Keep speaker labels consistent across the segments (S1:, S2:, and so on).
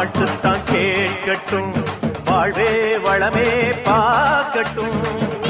S1: பாட்டுத்தான் கேட்கட்டும். வாழ்வே வளமே பார்க்கட்டும்.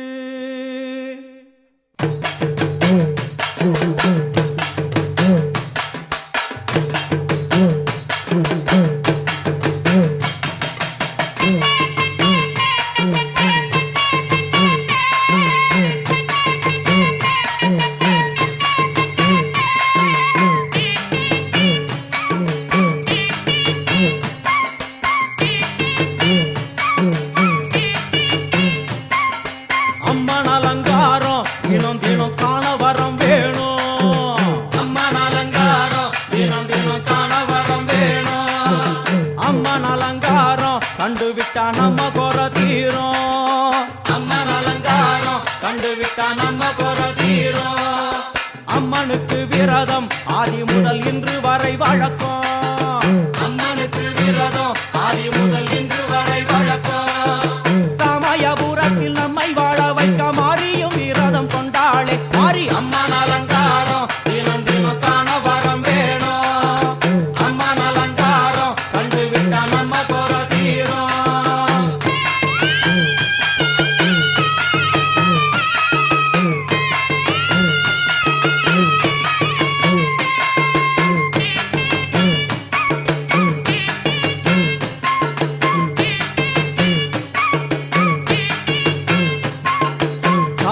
S2: Boom, boom.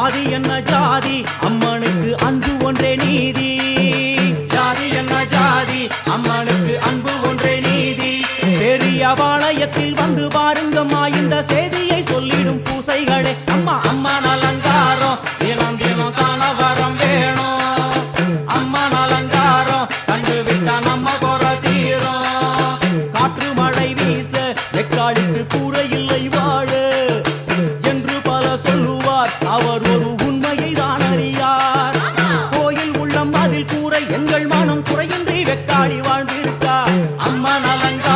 S2: ஜாதி என்ன ஜாதி? அம்மனுக்கு அன்பு ஒன்றே நீதி. ஜாதி என்ன ஜாதி? அம்மனுக்கு அன்பு ஒன்றே நீதி. பெரிய வாளையத்தில் வந்து பாருங்கம்மா இந்த செய்தியை சொல்லிடும் பூசைகளே. அம்மா அம்மா எங்கள் மானம் குறையின்றி வெக்காளி வாழ்ந்திருக்கா அம்மா நலங்க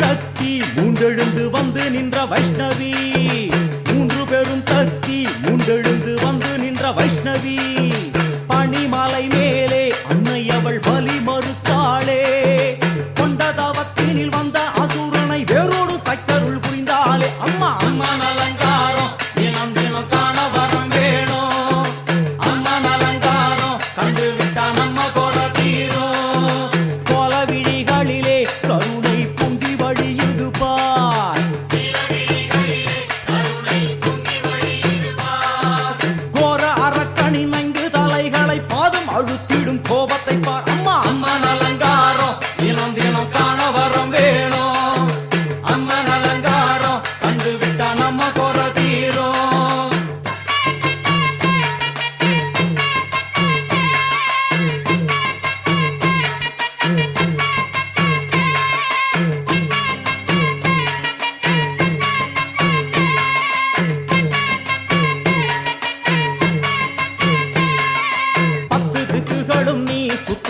S2: சக்தி மூன்றெழுந்து வந்து நின்ற வைஷ்ணவி. மூன்று பெரும் சக்தி மூன்றெழுந்து வந்து நின்ற வைஷ்ணவி. பனிமலை மே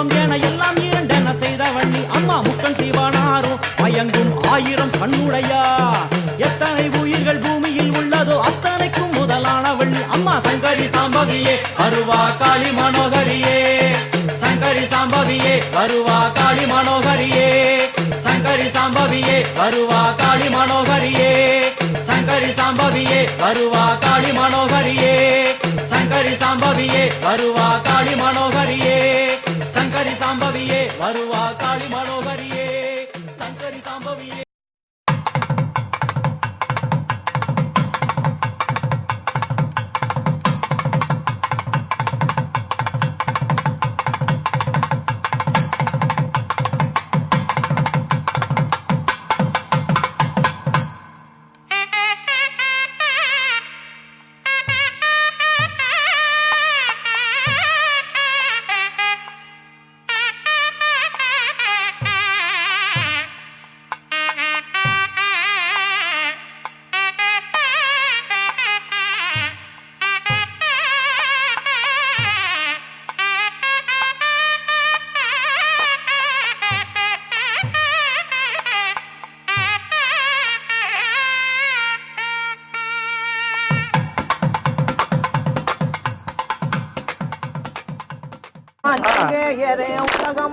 S2: இன்ப என எல்லாம் இரண்டென செய்தவள் நீ அம்மா முக்கன் செய்வானாரும் மயங்கும் ஆயிரம் கண்ணுடையா? எத்தனை உயிர்கள் பூமியில் உள்ளதோ அத்தனைக்கும் முதலானவள் நீ. அம்மா சங்கரி சாம்பவியே அருவா காளி மனோகரியே. சங்கரி சாம்பவியே அருவா காளி மனோகரியே. சங்கரி சாம்பவியே வருவா காளி மனோகரியே. சங்கரி சாம்பவியே வருவா காளி மனோகரியே. சங்கரி சாம்பவியே வருவா காளி மனோகரியே. சங்கரி சாம்பவியே.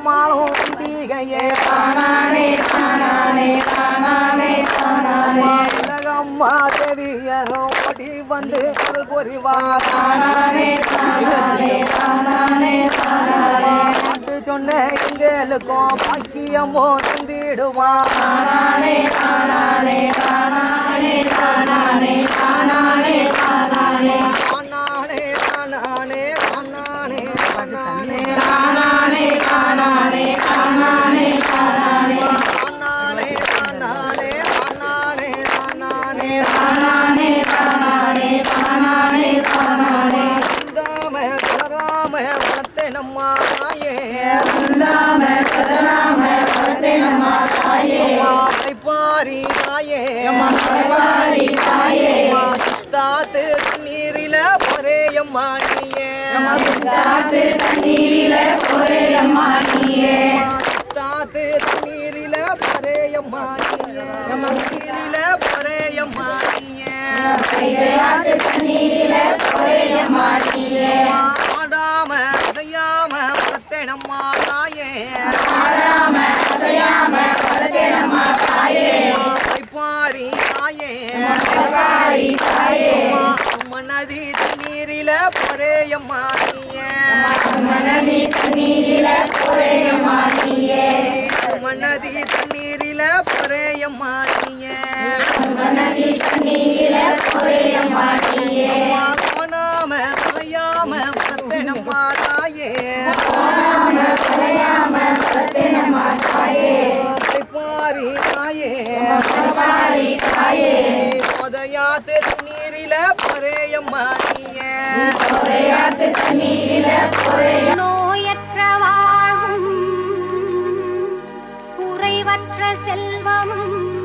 S3: உலகம்மாளும் அம்பிகையே தானானே தானானே தானானே தானானே உலகம்மா தேவியரோ ஓடி வந்து அருள் புரிவா தானானே தானானே தானானே தானானே சொன்ன எங்களுக்கும் பாக்கியமோ தந்திடுவா தானானே தானானே தானானே பொறையம்மா நீயே தாத்து தண்ணீரில பொறையம்மா நீயே தாத்து தண்ணீரில பொறையம்மா நீயே நீரில பொறையம்மா நீயே தண்ணீரில பொறையம்மா நீயே ஆடாம அசையாம பத்தனம்மா தாயே. ஆடாம அசையாம பத்தனம்மா தாயே. பாரி தாயே. பாரி தாயே. மனதி தண்ணீரில பொறையம்மா நீயே. தண்ணீரில பொறையம்மா நீயே. மனதி தண்ணீரில பொறையம்மா நீயே. மனதி தண்ணீரில பொறையம்மா நீயே. போனாம அலையாம பத்தனம்மா தாயே. போனாம அலையாம பத்தனம்மா தாயே. பாரி தாயே. பாரி தாயே.
S4: நோயற்ற வாழும் குறைவற்ற செல்வமும்